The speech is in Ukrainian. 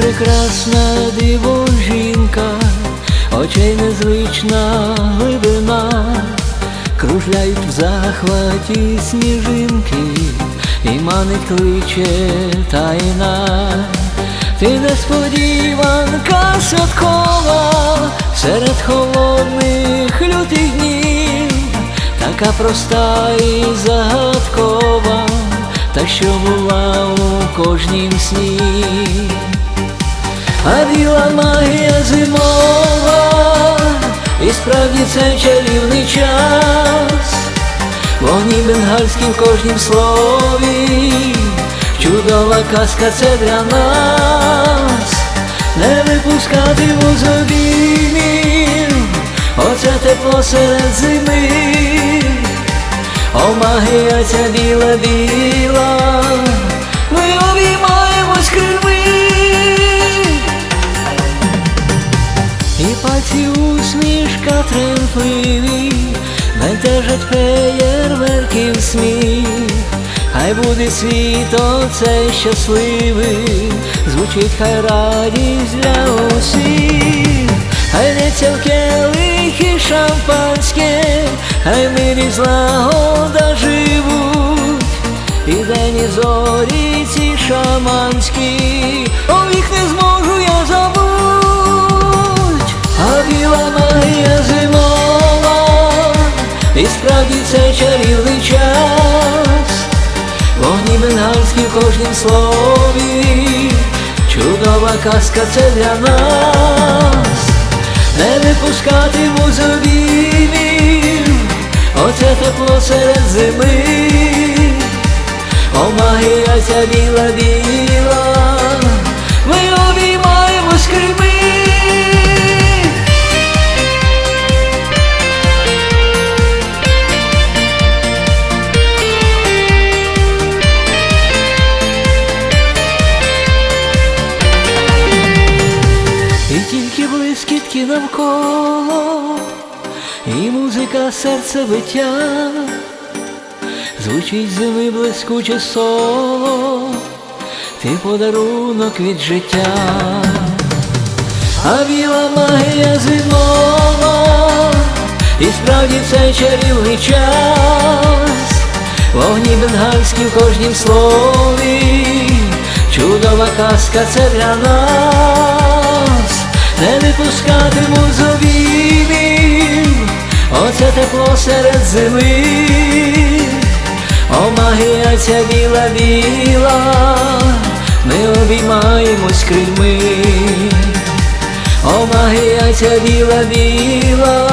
прекрасна диво жінка, очей незвична глибина, кружляють в захваті сніжинки, і манить кличе тайна. Ти несподіванка святкова серед холодних лютих днів, така проста і загадкова, та що була у кожнім сні. А біла магія зимова, і справді це чарівний час, вогні бенгальські в кожнім слові, чудова казка це для нас, не випускати музовінів, оце тепло серед зими, о магія ця біла бентежать феєрверків сміх, хай буде світ оцей щасливий, звучить хай радість для усіх, хай лється в келихи шампанське, хай мирі злагода живуть, і день і зорі ці шаманські, справді це чарівний час, вогні бенгальські в кожнім слові, чудова казка це для нас, не випускати музовінів, оце тепло серед зими, о магія ця біла біла, блискітки навколо, і музика серце биття, звучить зими блискуче соло, ти подарунок від життя, а біла магія зимова, і справді це чарівний час, вогні бенгальські в кожнім слові, чудова казка це для нас, не випускатиму зовінів, оце тепло серед зими, о магія ця біла біла, ми обіймаємось крильми, о магія ця біла біла,